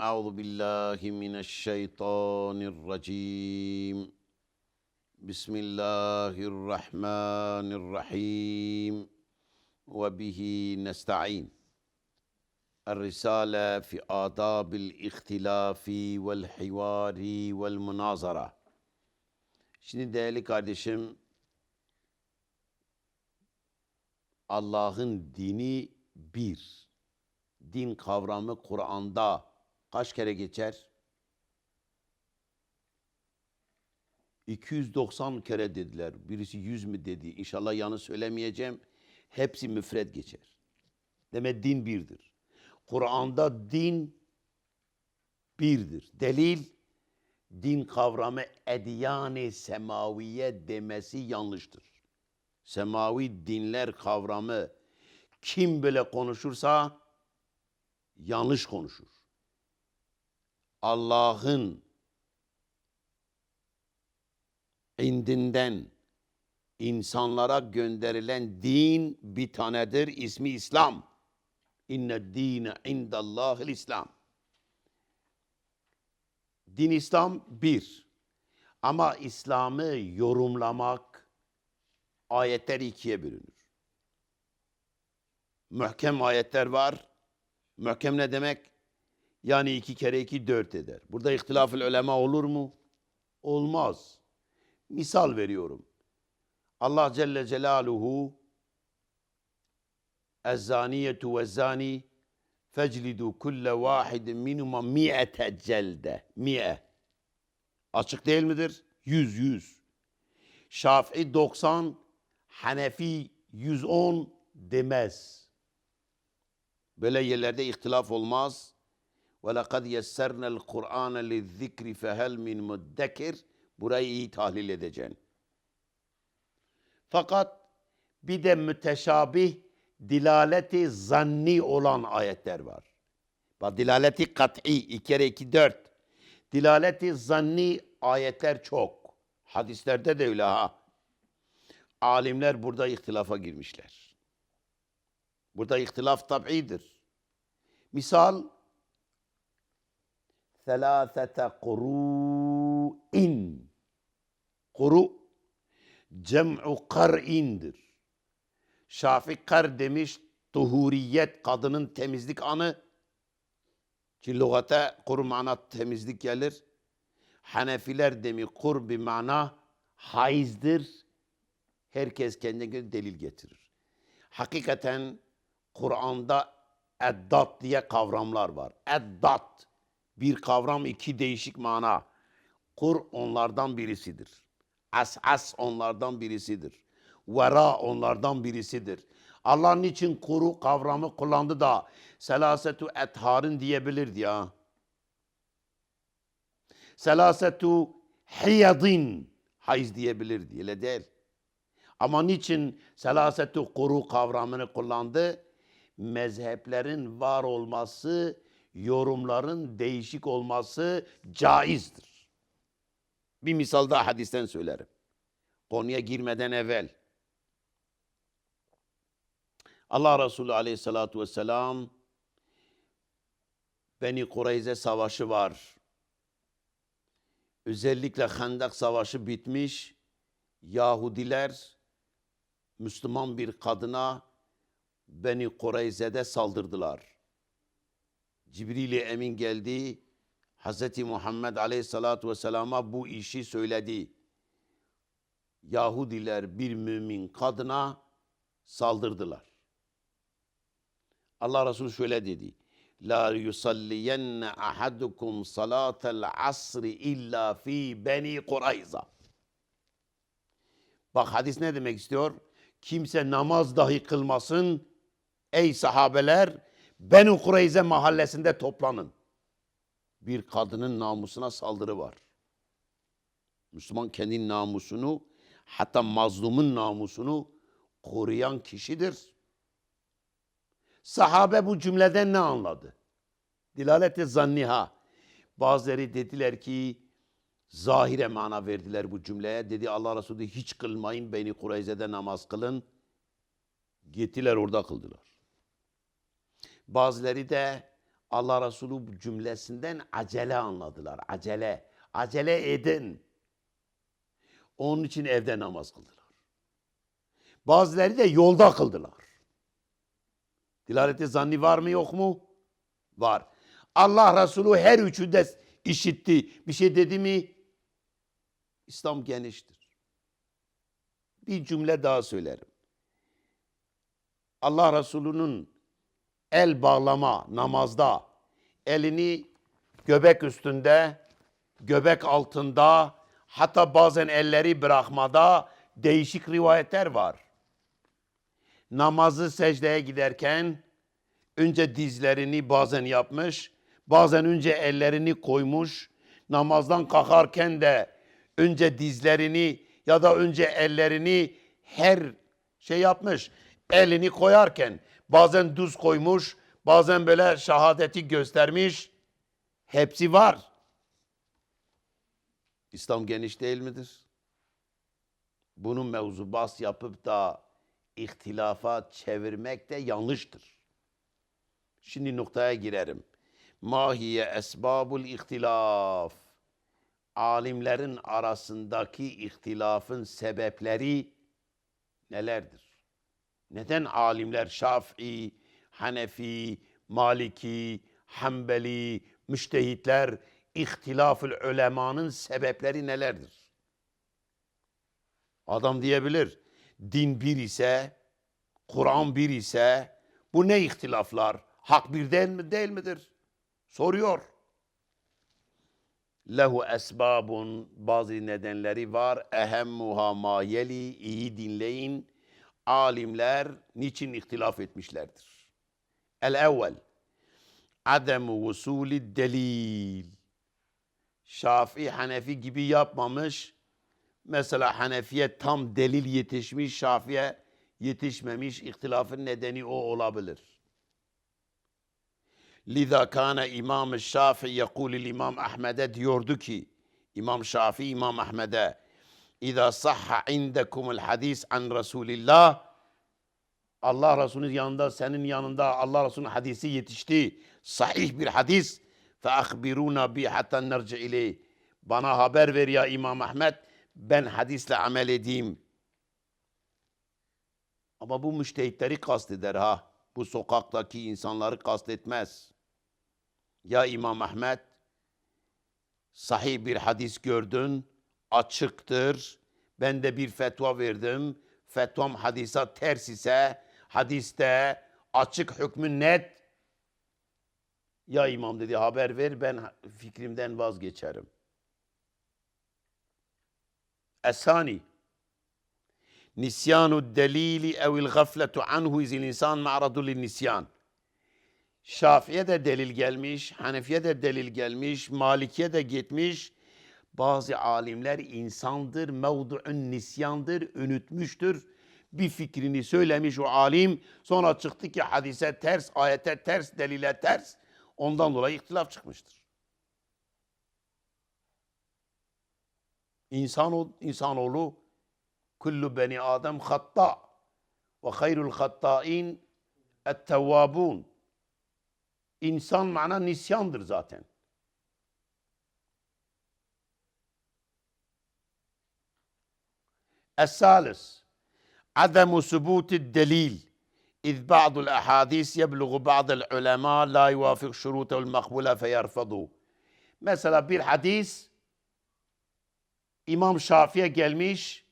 أعوذ بالله من الشيطان الرجيم بسم الله الرحمن الرحيم وبه نستعين الرسالة في آداب الاختلاف والحوار والمناظرة Şimdi değerli kardeşim Allah'ın dini bir. Din kavramı Kur'an'da kaç kere geçer? 290 kere dediler. Birisi 100 mü dedi. İnşallah yanlış söylemeyeceğim. Hepsi müfred geçer. Demek din birdir. Kur'an'da din birdir. Delil din kavramı edyan-ı semaviye demesi yanlıştır. Semavi dinler kavramı kim böyle konuşursa yanlış konuşur. Allah'ın indinden insanlara gönderilen din bir tanedir. İsmi İslam. İnne dine indallahil İslam. Din İslam bir. Ama İslam'ı yorumlamak ayetler ikiye bölünür. Mühkem ayetler var. Mühkem ne demek? Yani iki kere iki dört eder. Burada ihtilaf-ül ulema olur mu? Olmaz. Misal veriyorum. Allah Celle Celaluhu Ezzaniyetu ve zani feclidu kulle vahidin minuma mi'ete celde. Mi'e. Açık değil midir? Yüz, yüz. Şafii 90, Hanefi 110 demez. Böyle yerlerde ihtilaf olmaz. Lekad yessernel Kur'ane lizzikri fehel min muddekir. Burayı iyi tahlil edeceksin. Fakat bir de müteşabih dilaleti zanni olan ayetler var. Bak dilaleti kat'i iki kere iki dört. Dilaleti zanni ayetler çok. Hadislerde de öyle ha. Alimler burada ihtilafa girmişler. Burada ihtilaf tab'idir. Misal ثلاثة قروء Kuru cem'u kar'indir. Şafi kar demiş tuhuriyet kadının temizlik anı ki lügate kur mana temizlik gelir. Hanefiler demi kur bir mana haizdir. Herkes kendine göre delil getirir. Hakikaten Kur'an'da eddat diye kavramlar var. Eddat bir kavram iki değişik mana. Kur onlardan birisidir. As-as onlardan birisidir. Vera onlardan birisidir. Allah niçin kuru kavramı kullandı da selasetu etharın diyebilirdi ya. Selasetu hiyadin hayız diyebilirdi. Öyle değil. Ama niçin selasetu kuru kavramını kullandı? Mezheplerin var olması, yorumların değişik olması caizdir. Bir misal daha hadisten söylerim. Konuya girmeden evvel. Allah Resulü aleyhissalatu vesselam Beni Kureyze savaşı var. Özellikle Hendak savaşı bitmiş. Yahudiler Müslüman bir kadına Beni Kureyze'de saldırdılar. Cibril-i Emin geldi. Hz. Muhammed Aleyhisselatü Vesselam'a bu işi söyledi. Yahudiler bir mümin kadına saldırdılar. Allah Resulü şöyle dedi. La yusalliyenne ahadukum salatel asri illa fi beni Kurayza. Bak hadis ne demek istiyor? Kimse namaz dahi kılmasın. Ey sahabeler Beni Kureyze mahallesinde toplanın bir kadının namusuna saldırı var. Müslüman kendi namusunu hatta mazlumun namusunu koruyan kişidir. Sahabe bu cümleden ne anladı? Dilaleti zanniha. Bazıları dediler ki zahire mana verdiler bu cümleye. Dedi Allah Resulü hiç kılmayın beni Kureyze'de namaz kılın. Gittiler orada kıldılar. Bazıları da Allah Resulü cümlesinden acele anladılar. Acele. Acele edin. Onun için evde namaz kıldılar. Bazıları da yolda kıldılar. Dilaleti zanni var mı yok mu? Var. Allah Resulü her üçü de işitti. Bir şey dedi mi? İslam geniştir. Bir cümle daha söylerim. Allah Resulü'nün el bağlama namazda elini göbek üstünde, göbek altında hatta bazen elleri bırakmada değişik rivayetler var. Namazı secdeye giderken önce dizlerini bazen yapmış, bazen önce ellerini koymuş, namazdan kalkarken de önce dizlerini ya da önce ellerini her şey yapmış. Elini koyarken bazen düz koymuş, bazen böyle şahadeti göstermiş. Hepsi var. İslam geniş değil midir? Bunun mevzu bas yapıp da ihtilafa çevirmek de yanlıştır. Şimdi noktaya girerim. Mahiye esbabul ihtilaf. Alimlerin arasındaki ihtilafın sebepleri nelerdir? Neden alimler Şafii, Hanefi, Maliki, Hanbeli, müştehitler ihtilafül ulemanın sebepleri nelerdir? Adam diyebilir, din bir ise, Kur'an bir ise, bu ne ihtilaflar? Hak bir değil mi değil midir? Soruyor. Lehu esbabun bazı nedenleri var. Ehemmuha ma iyi dinleyin. Alimler niçin ihtilaf etmişlerdir? El evvel ademu vusuli delil. Şafii Hanefi gibi yapmamış. Mesela Hanefiye tam delil yetişmiş, Şafi'ye yetişmemiş. İhtilafın nedeni o olabilir. Liza kana İmam Şafii yekulil İmam Ahmed'e diyordu ki İmam Şafii İmam Ahmed'e İza sahha indekumul hadis an Resulillah Allah Resulü'nün yanında senin yanında Allah Resulü'nün hadisi yetişti. Sahih bir hadis. Fe ahbiruna bi hatta nerci ileyh. Bana haber ver ya İmam Ahmed. Ben hadisle amel edeyim. Ama bu müştehitleri kasteder ha. Bu sokaktaki insanları kastetmez. Ya İmam Ahmet sahih bir hadis gördün, açıktır. Ben de bir fetva verdim. Fetvam hadisa ters ise hadiste açık hükmü net. Ya imam dedi haber ver ben fikrimden vazgeçerim. Esani Nisyanu delili evil gafletu anhu izil insan ma'radu nisyan. Şafi'ye de delil gelmiş, Hanefi'ye de delil gelmiş, Maliki'ye de gitmiş. Bazı alimler insandır, mevdu'un nisyandır, unutmuştur. Bir fikrini söylemiş o alim, sonra çıktı ki hadise ters, ayete ters, delile ters. Ondan dolayı ihtilaf çıkmıştır. İnsan, insanoğlu kullu beni Adem hatta ve hayrul hatta'in et-tevvabun. İnsan mana nisyandır zaten. الثالث عدم ثبوت الدليل إذ بعض الأحاديث يبلغ بعض العلماء لا يوافق شروطه المقبولة فيرفضه Mesela bir hadis İmam Şafi'ye gelmiş.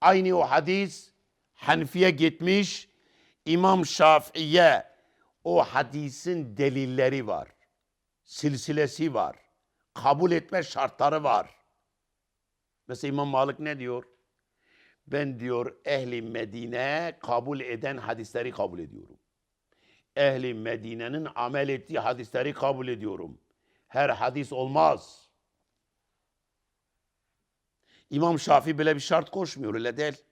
Aynı o hadis Hanfi'ye gitmiş. İmam Şafi'ye o hadisin delilleri var. Silsilesi var. Kabul etme şartları var. Mesela İmam Malik ne diyor? Ben diyor ehli Medine kabul eden hadisleri kabul ediyorum. Ehli Medine'nin amel ettiği hadisleri kabul ediyorum. Her hadis olmaz. İmam Şafii böyle bir şart koşmuyor öyle değil.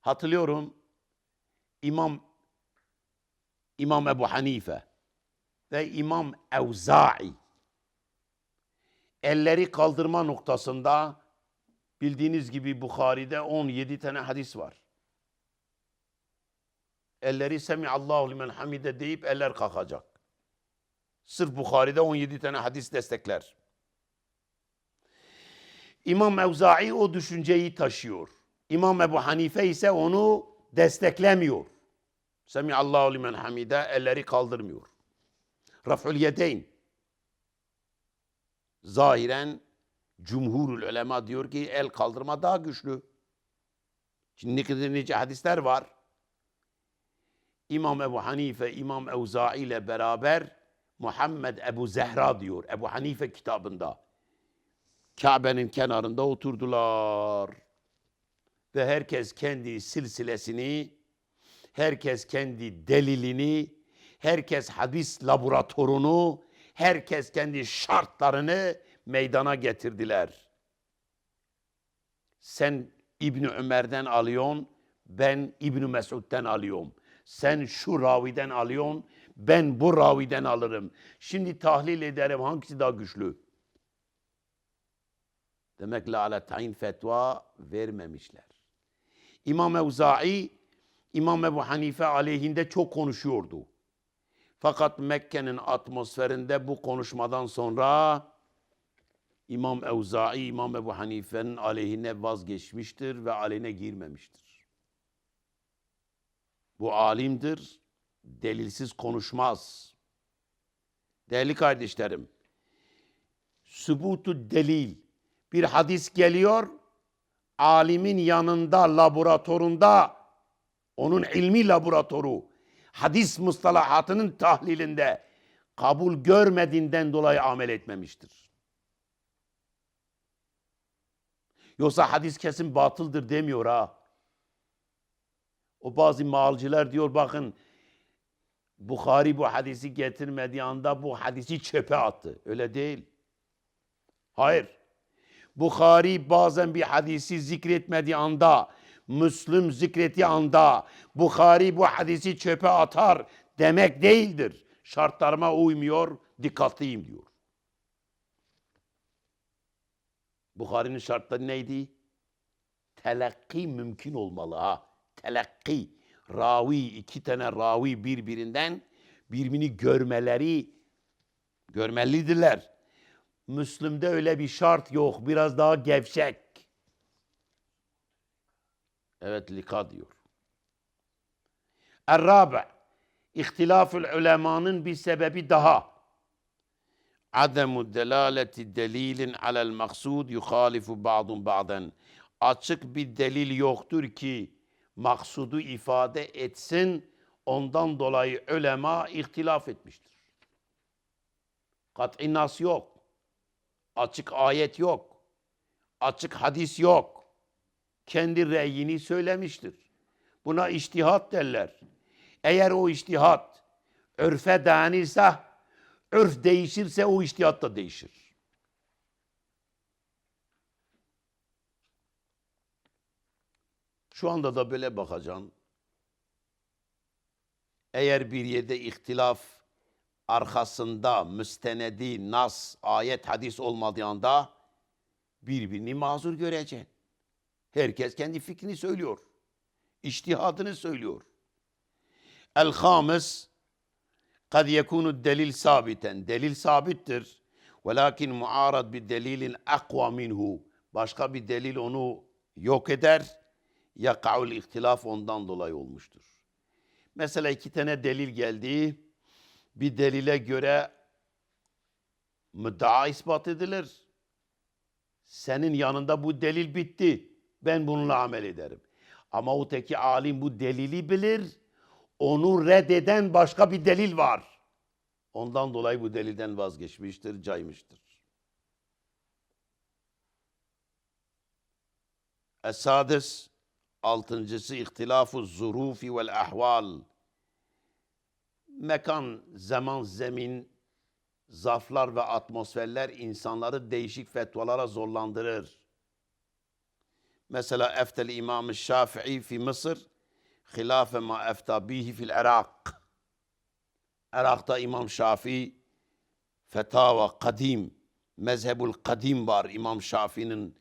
Hatırlıyorum İmam İmam Ebu Hanife ve İmam Evza'i elleri kaldırma noktasında bildiğiniz gibi Bukhari'de 17 tane hadis var. elleri Semiallahu limen hamide deyip eller kalkacak. Sırf Bukhari'de 17 tane hadis destekler. İmam Evza'i o düşünceyi taşıyor. İmam Ebu Hanife ise onu desteklemiyor. Semiallahu limen hamide elleri kaldırmıyor. Raf'ul yedeyn. Zahiren cumhurul ulema diyor ki el kaldırma daha güçlü. Şimdi nice hadisler var. İmam Ebu Hanife, İmam Evza'i ile beraber Muhammed Ebu Zehra diyor Ebu Hanife kitabında. Kabe'nin kenarında oturdular. Ve herkes kendi silsilesini, herkes kendi delilini, herkes hadis laboratuvarını, herkes kendi şartlarını meydana getirdiler. Sen İbni Ömer'den alıyorsun, ben İbni Mesud'den alıyorum. Sen şu raviden alıyorsun, ben bu raviden alırım. Şimdi tahlil ederim hangisi daha güçlü? Demek la ala tayin fetva vermemişler. İmam Evza'i, İmam Ebu Hanife aleyhinde çok konuşuyordu. Fakat Mekke'nin atmosferinde bu konuşmadan sonra İmam Evza'i, İmam Ebu Hanife'nin aleyhine vazgeçmiştir ve aleyhine girmemiştir. Bu alimdir, delilsiz konuşmaz. Değerli kardeşlerim, sübutu delil, bir hadis geliyor, alimin yanında, laboratuvarında, onun ilmi laboratuvarı, hadis mustalahatının tahlilinde kabul görmediğinden dolayı amel etmemiştir. Yoksa hadis kesin batıldır demiyor ha. O bazı malcılar diyor bakın Bukhari bu hadisi getirmediği anda bu hadisi çöpe attı. Öyle değil. Hayır. Bukhari bazen bir hadisi zikretmediği anda, Müslüm zikrettiği anda Bukhari bu hadisi çöpe atar demek değildir. Şartlarıma uymuyor, dikkatliyim diyor. Bukhari'nin şartları neydi? Telakki mümkün olmalı ha. Telakki. Ravi, iki tane ravi birbirinden birbirini görmeleri görmelidirler. Müslüm'de öyle bir şart yok. Biraz daha gevşek. Evet lika diyor. Er-Rabi. İhtilafül ulemanın bir sebebi daha. Ademu delaleti delilin alel maksud yuhalifu ba'dun ba'den. Açık bir delil yoktur ki maksudu ifade etsin. Ondan dolayı ölema ihtilaf etmiştir. Kat'i nas yok. Açık ayet yok. Açık hadis yok. Kendi reyini söylemiştir. Buna iştihat derler. Eğer o iştihat örfe dayanırsa, örf değişirse o iştihat da değişir. Şu anda da böyle bakacaksın. Eğer bir yerde ihtilaf arkasında müstenedi, nas, ayet, hadis olmadığı anda birbirini mazur göreceksin. Herkes kendi fikrini söylüyor. İçtihadını söylüyor. El-Hamis kad yekunu delil sabiten. Delil sabittir. Velakin muarad bir delilin akva minhu. Başka bir delil onu yok eder. Yaka'ul ihtilaf ondan dolayı olmuştur. Mesela iki tane delil geldi. Bir delile göre müddaa ispat edilir. Senin yanında bu delil bitti. Ben bununla amel ederim. Ama o teki alim bu delili bilir. Onu reddeden başka bir delil var. Ondan dolayı bu delilden vazgeçmiştir, caymıştır. Esadis, altıncısı ihtilafu zurufi vel ahval. Mekan, zaman, zemin, zaflar ve atmosferler insanları değişik fetvalara zorlandırır. Mesela eftel İmam Şafii fi Mısır hilafe ma efta bihi fil Irak. Irak'ta İmam Şafii fetava kadim, mezhebul kadim var İmam Şafii'nin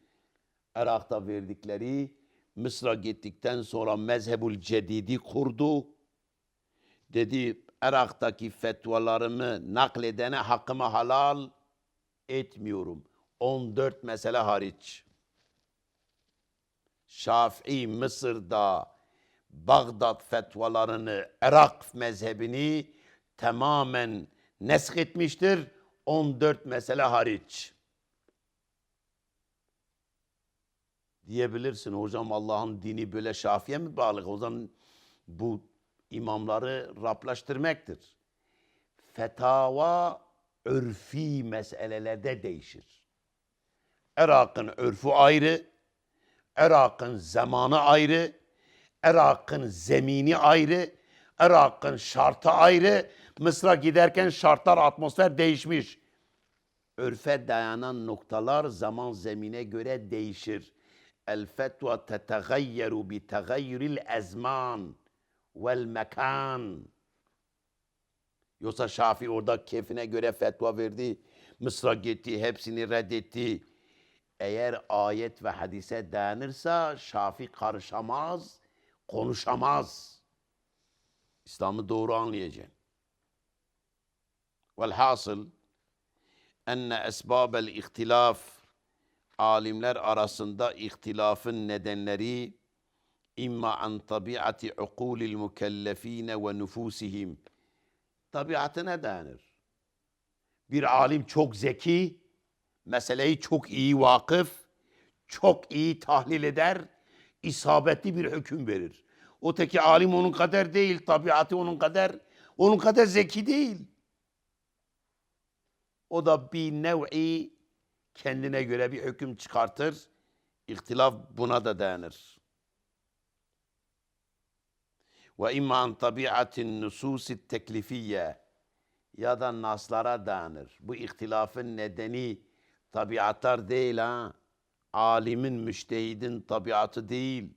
Irak'ta verdikleri. Mısır'a gittikten sonra mezhebul cedidi kurdu. Dedi Irak'taki fetvalarımı nakledene hakkımı halal etmiyorum. 14 mesele hariç. Şafii Mısır'da Bağdat fetvalarını, Irak mezhebini tamamen nesk etmiştir. 14 mesele hariç. Diyebilirsin hocam Allah'ın dini böyle Şafi'ye mi bağlı? O zaman bu imamları raplaştırmaktır. Fetava örfi meselelerde değişir. Irak'ın örfü ayrı, Irak'ın zamanı ayrı, Irak'ın zemini ayrı, Irak'ın şartı ayrı. Mısır'a giderken şartlar, atmosfer değişmiş. Örfe dayanan noktalar zaman zemine göre değişir. El fetva tetegayyeru bi tegayyüril ezman vel mekan. Yoksa Şafii orada keyfine göre fetva verdi. Mısır'a gitti, hepsini reddetti. Eğer ayet ve hadise dayanırsa Şafii karışamaz, konuşamaz. İslam'ı doğru anlayacaksın. Velhasıl enne esbabel ihtilaf alimler arasında ihtilafın nedenleri imma an tabiati ukulil mükellefine ve nüfusihim tabiatına dayanır. Bir alim çok zeki, meseleyi çok iyi vakıf, çok iyi tahlil eder, isabetli bir hüküm verir. Öteki alim onun kadar değil, tabiatı onun kadar, onun kadar zeki değil. O da bir nev'i kendine göre bir hüküm çıkartır. İhtilaf buna da dayanır. Ve imma an tabiatin nususi teklifiye ya da naslara dayanır. Bu ihtilafın nedeni tabiatlar değil ha. Alimin, müştehidin tabiatı değil.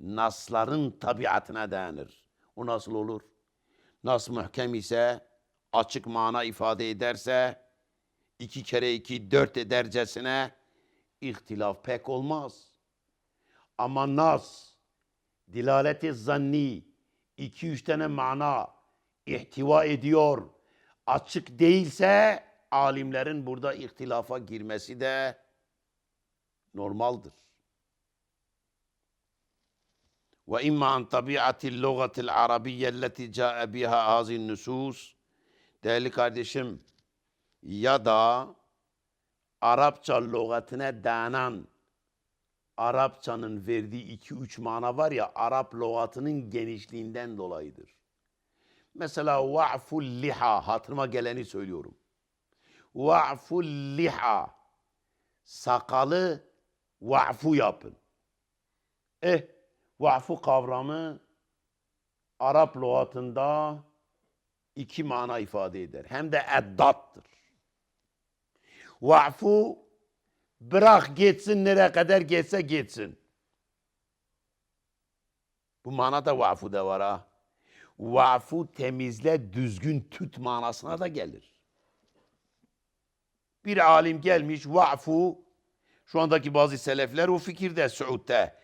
Nasların tabiatına dayanır. O nasıl olur? Nas muhkem ise, açık mana ifade ederse, iki kere iki dört edercesine ihtilaf pek olmaz. Ama nas, dilaleti zanni, iki üç tane mana ihtiva ediyor. Açık değilse alimlerin burada ihtilafa girmesi de normaldir. Ve imma an tabiatil lugatil arabiyye elleti ca'e biha hazin nusus. Değerli kardeşim, ya da Arapça lügatine dayanan Arapçanın verdiği iki üç mana var ya Arap lügatının genişliğinden dolayıdır. Mesela va'ful liha hatırıma geleni söylüyorum. Va'ful liha sakalı va'fu yapın. Eh va'fu kavramı Arap lügatında iki mana ifade eder. Hem de eddattır. Va'fu bırak geçsin nereye kadar geçse geçsin. Bu manada va'fu da var ha. Va'fu temizle düzgün tüt manasına da gelir. Bir alim gelmiş va'fu şu andaki bazı selefler o fikirde Suud'de.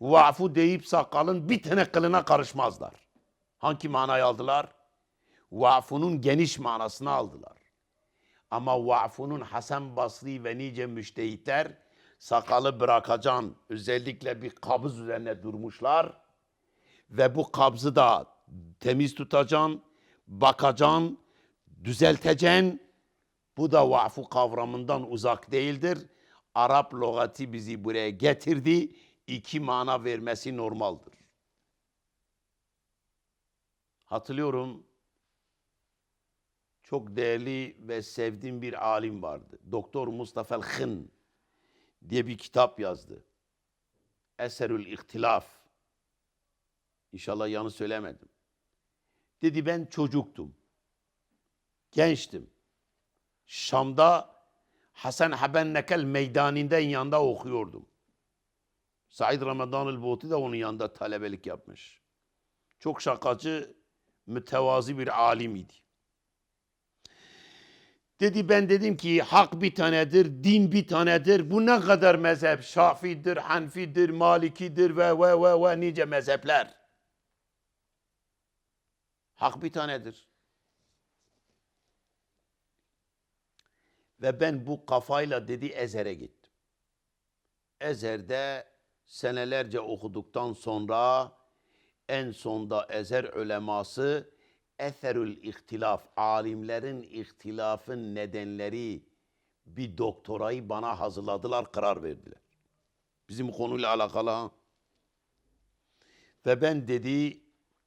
Va'fu deyip sakalın bir tane kılına karışmazlar. Hangi manayı aldılar? Va'funun geniş manasını aldılar. Ama va'funun Hasan Basri ve nice müştehitler sakalı bırakacaksın. Özellikle bir kabız üzerine durmuşlar. Ve bu kabzı da temiz tutacaksın, bakacaksın, düzelteceksin. Bu da va'fu kavramından uzak değildir. Arap lügati bizi buraya getirdi. İki mana vermesi normaldir. Hatırlıyorum çok değerli ve sevdiğim bir alim vardı. Doktor Mustafa el-Hın diye bir kitap yazdı. Eserül İhtilaf. İnşallah yanlış söylemedim. Dedi ben çocuktum. Gençtim. Şam'da Hasan Haben Nekel meydaninden yanında okuyordum. Said Ramazan el-Buti de onun yanında talebelik yapmış. Çok şakacı, mütevazi bir alim idi. Dedi ben dedim ki hak bir tanedir, din bir tanedir. Bu ne kadar mezhep? Şafidir, Hanfidir, Malikidir ve ve ve ve nice mezhepler. Hak bir tanedir. Ve ben bu kafayla dedi Ezher'e gittim. Ezher'de senelerce okuduktan sonra en sonda Ezher uleması Eserül İhtilaf, alimlerin ihtilafın nedenleri bir doktorayı bana hazırladılar, karar verdiler. Bizim konuyla alakalı. Ve ben dedi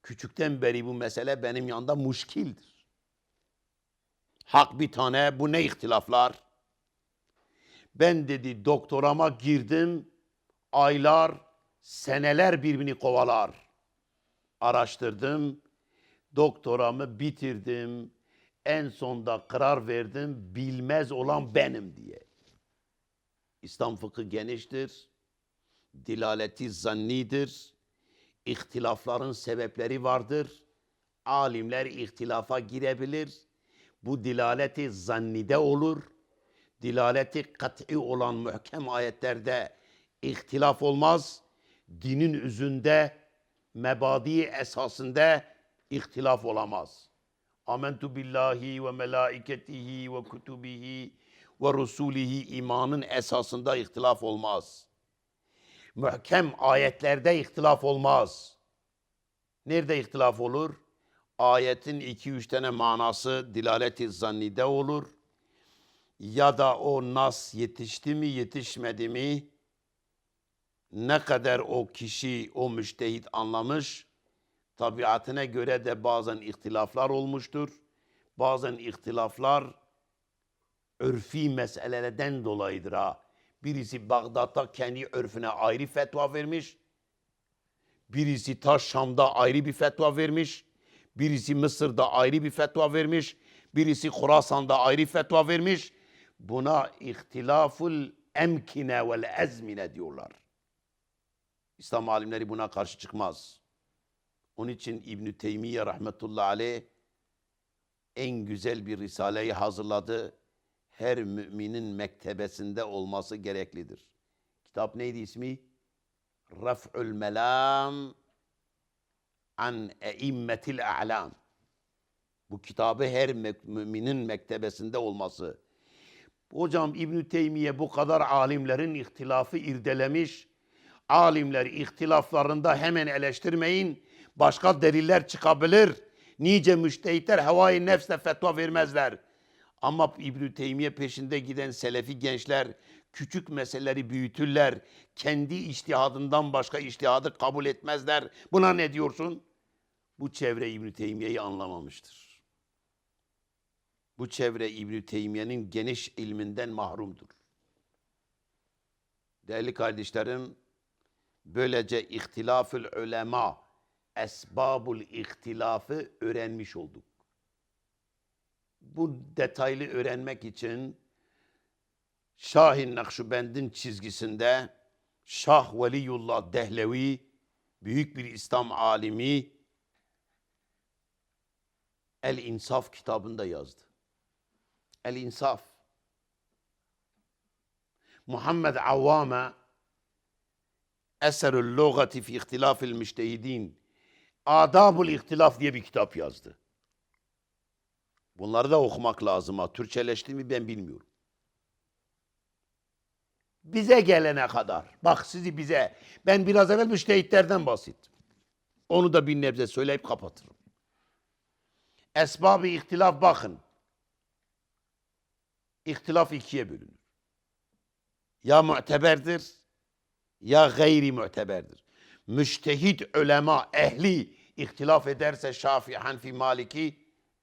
küçükten beri bu mesele benim yanında muşkildir. Hak bir tane bu ne ihtilaflar? Ben dedi doktorama girdim. Aylar, seneler birbirini kovalar. Araştırdım. Doktoramı bitirdim. En sonda karar verdim. Bilmez olan benim diye. İslam fıkı geniştir. Dilaleti zannidir. İhtilafların sebepleri vardır. Alimler ihtilafa girebilir. Bu dilaleti zannide olur. Dilaleti kat'i olan mühkem ayetlerde ihtilaf olmaz. Dinin üzünde, mebadi esasında ihtilaf olamaz. Amentu billahi ve melaiketihi ve kutubihi ve rusulihi imanın esasında ihtilaf olmaz. Mühkem ayetlerde ihtilaf olmaz. Nerede ihtilaf olur? Ayetin iki üç tane manası dilaleti zannide olur. Ya da o nas yetişti mi yetişmedi mi? Ne kadar o kişi, o müştehit anlamış? Tabiatına göre de bazen ihtilaflar olmuştur. Bazen ihtilaflar örfi meselelerden dolayıdır ha. Birisi Bağdat'ta kendi örfüne ayrı fetva vermiş. Birisi ta Şam'da ayrı bir fetva vermiş. Birisi Mısır'da ayrı bir fetva vermiş. Birisi Khurasan'da ayrı fetva vermiş. Buna ihtilaful emkine vel ezmine diyorlar. İslam alimleri buna karşı çıkmaz. Onun için İbn Teymiye rahmetullahi aleyh en güzel bir risaleyi hazırladı. Her müminin mektebesinde olması gereklidir. Kitap neydi ismi? Raf'ul melam an eimmetil a'lam. Bu kitabı her müminin mektebesinde olması. Hocam İbn Teymiye bu kadar alimlerin ihtilafı irdelemiş. Alimler ihtilaflarında hemen eleştirmeyin. Başka deliller çıkabilir. Nice müştehitler havai nefsle fetva vermezler. Ama İbn Teymiye peşinde giden selefi gençler küçük meseleleri büyütürler. Kendi içtihadından başka içtihadı kabul etmezler. Buna ne diyorsun? Bu çevre İbn Teymiye'yi anlamamıştır. Bu çevre İbn Teymiye'nin geniş ilminden mahrumdur. Değerli kardeşlerim, böylece ihtilafül ulema, esbabul ihtilafı öğrenmiş olduk. Bu detaylı öğrenmek için Şahin Nakşibend'in çizgisinde Şah Veliyullah Dehlevi, büyük bir İslam alimi, El İnsaf kitabında yazdı. El İnsaf. Muhammed Avvame Eserül Lugati fi İhtilafil Müştehidin Adabul İhtilaf diye bir kitap yazdı. Bunları da okumak lazım ha. Türkçeleşti mi ben bilmiyorum. Bize gelene kadar. Bak sizi bize. Ben biraz evvel müştehitlerden bahsettim. Onu da bir nebze söyleyip kapatırım. Esbab-ı ihtilaf bakın. İhtilaf ikiye bölünür. Ya muteberdir ya gayri muteberdir. Müştehit ölema ehli ihtilaf ederse Şafii, Hanfi, Maliki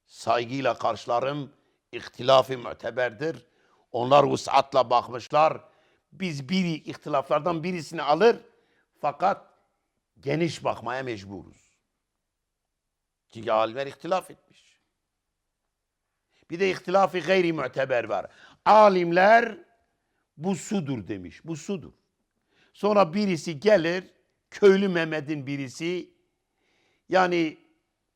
saygıyla karşılarım. İhtilafı muteberdir. Onlar vusatla bakmışlar. Biz biri ihtilaflardan birisini alır fakat geniş bakmaya mecburuz. Çünkü alimler ihtilaf etmiş. Bir de ihtilafı gayri muteber var. Alimler bu sudur demiş. Bu sudur. Sonra birisi gelir, köylü Mehmet'in birisi, yani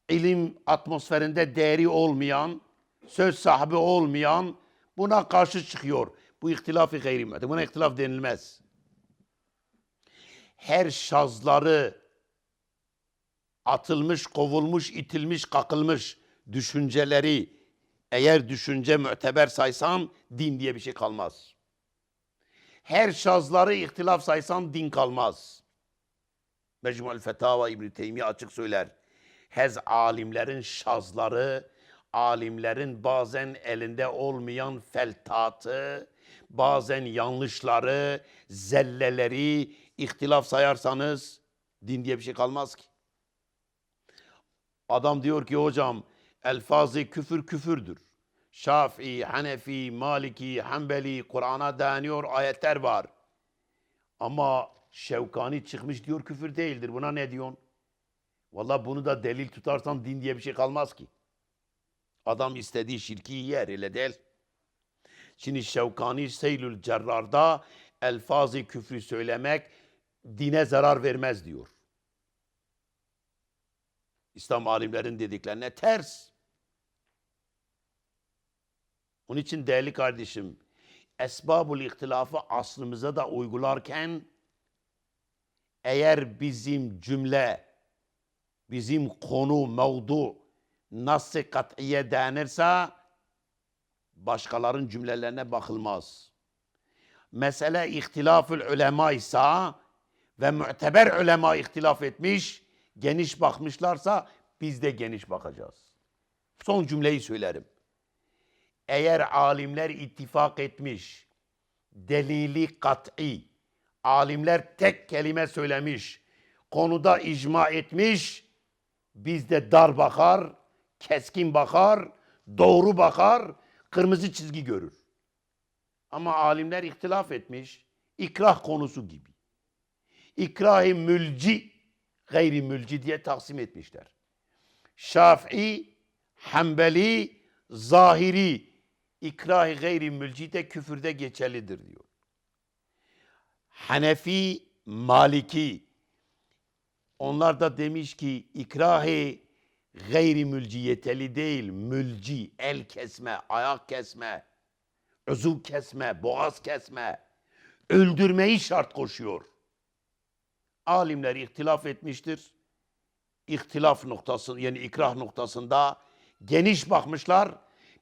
ilim atmosferinde değeri olmayan, söz sahibi olmayan buna karşı çıkıyor. Bu ihtilafı gayri muteber. Buna ihtilaf denilmez. Her şazları atılmış, kovulmuş, itilmiş, kakılmış düşünceleri eğer düşünce müteber saysan din diye bir şey kalmaz. Her şazları ihtilaf saysan din kalmaz. Mecmu'l Fetava İbn Teymiye açık söyler. Hez alimlerin şazları, alimlerin bazen elinde olmayan feltatı, bazen yanlışları, zelleleri ihtilaf sayarsanız din diye bir şey kalmaz ki. Adam diyor ki hocam elfazı küfür küfürdür. Şafii, Hanefi, Maliki, Hanbeli, Kur'an'a dayanıyor ayetler var. Ama Şevkani çıkmış diyor küfür değildir. Buna ne diyorsun? Valla bunu da delil tutarsan din diye bir şey kalmaz ki. Adam istediği şirki yer öyle değil. Şimdi Şevkani Seylül Cerrar'da elfazı küfrü söylemek dine zarar vermez diyor. İslam alimlerin dediklerine ters. Onun için değerli kardeşim, esbabul ihtilafı aslımıza da uygularken eğer bizim cümle, bizim konu, mevdu nasıl kat'iye denirse başkaların cümlelerine bakılmaz. Mesele ihtilafül ulema ise ve müteber ulema ihtilaf etmiş, geniş bakmışlarsa biz de geniş bakacağız. Son cümleyi söylerim. Eğer alimler ittifak etmiş, delili kat'i, alimler tek kelime söylemiş, konuda icma etmiş, biz de dar bakar, keskin bakar, doğru bakar, kırmızı çizgi görür. Ama alimler ihtilaf etmiş, ikrah konusu gibi. İkrahi mülci, gayri mülci diye taksim etmişler. Şafii, Hanbeli, Zahiri, ikrahi gayri mülci de küfürde geçerlidir diyor. Hanefi, Maliki, onlar da demiş ki ikrahi gayri mülci yeteli değil, mülci, el kesme, ayak kesme, özuv kesme, boğaz kesme, öldürmeyi şart koşuyor. Alimler ihtilaf etmiştir. İhtilaf noktası yani ikrah noktasında geniş bakmışlar.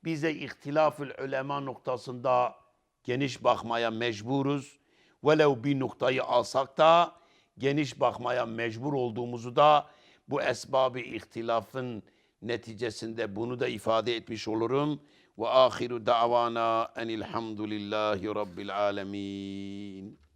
Biz de ihtilafül ulema noktasında geniş bakmaya mecburuz. Velev bir noktayı alsak da geniş bakmaya mecbur olduğumuzu da bu esbabı ihtilafın neticesinde bunu da ifade etmiş olurum. Ve ahiru davana enilhamdülillahi rabbil alemin.